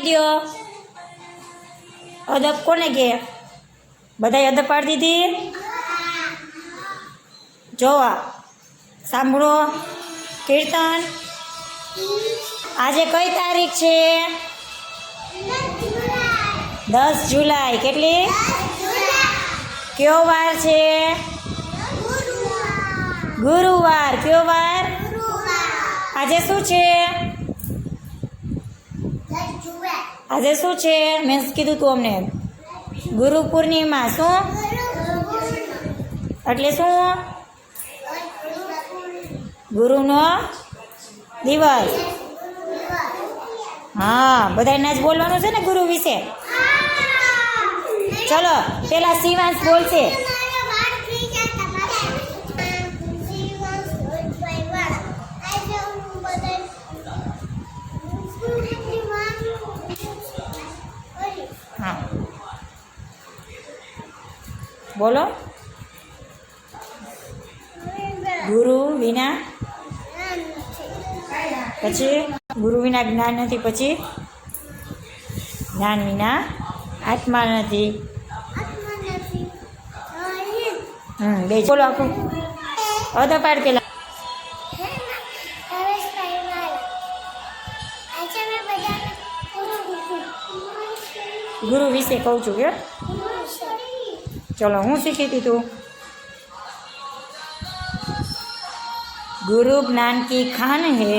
પાડી દો અદબ કોને કે? બધાએ અદબ પાડી દીધી? જોવા. સાંભળો. કીર્તન. આજે કઈ તારીખ છે? દસ જુલાઈ. કેટલી? કયો વાર છે? ગુરુવાર. કયો વાર? આજે શું છે? આજે શું છે? મેં કીધું તું અમને. ગુરુ પૂર્ણિમા શું? એટલે શું? ગુરુનો દિવસ. હા બધાને જ બોલવાનું છે ને ગુરુ વિશે? ચલો પેલા શિવાંશ બોલશે. બોલો. ગુરુ વિના? પછી? ગુરુ વિના જ્ઞાન નથી, પછી? જ્ઞાન વિના આત્મા નથી. હમ, બે બોલો આખું. અધો પાડ પેલા. ગુરુ વિશે કહું છું કે ચલો હું શીખી હતી તું गुरु ज्ञान की खान है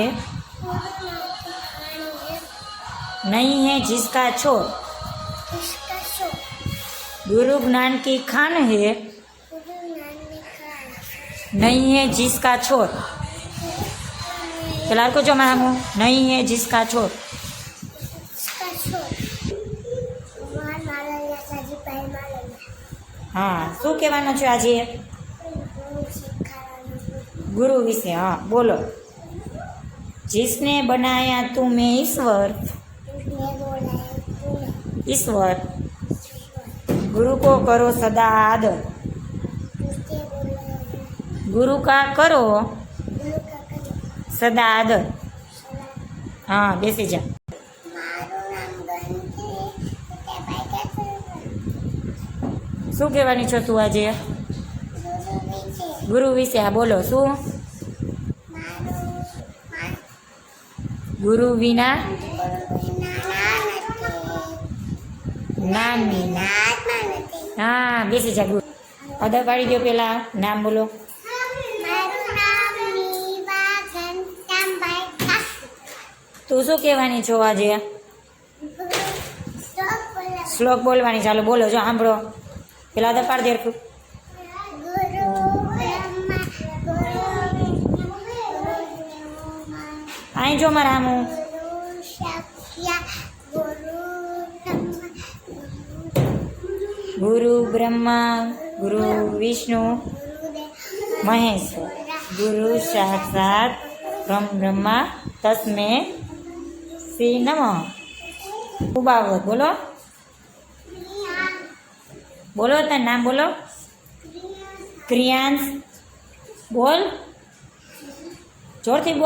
नहीं है जिसका छोर गुरु ज्ञान की खान है नहीं है जिसका छोर પેલા હરકો જો મારા હું નહીં હે જીસકા હા, શું કહેવાનું છો આજે? ગુરુ વિશે, હા, બોલો. જીસને બનાયા તું મેં ઈશ્વર. ઈશ્વર. ગુરુ કો કરો સદા આદર. ગુરુ કા કરો સદા આદર. હા, બેસી જા. શું કહેવાની છો તું આજે? ગુરુ વિશે હા બોલો શું? ગુરુ વિના? નામ હા બેસી જા ગુરુ. અદર પાડી દો પેલા નામ બોલો. તું શું કહેવાની છો આજે? શ્લોક બોલવાની ચાલો બોલો જો સાંભળો. પેલા અદા చేరుకు ఆయన મારા આમું ગુરુ બ્રહ્મા ગુરુ વિષ્ણુ મહેશ્વર ગુરુ સાક્ષાત બ્રહ્મ બ્રહ્મા તસ્મે શ્રી નમ ઉબાવત બોલો બોલો તાર નામ બોલો? ક્રિયાંશ. બોલ. જોરથી બોલ.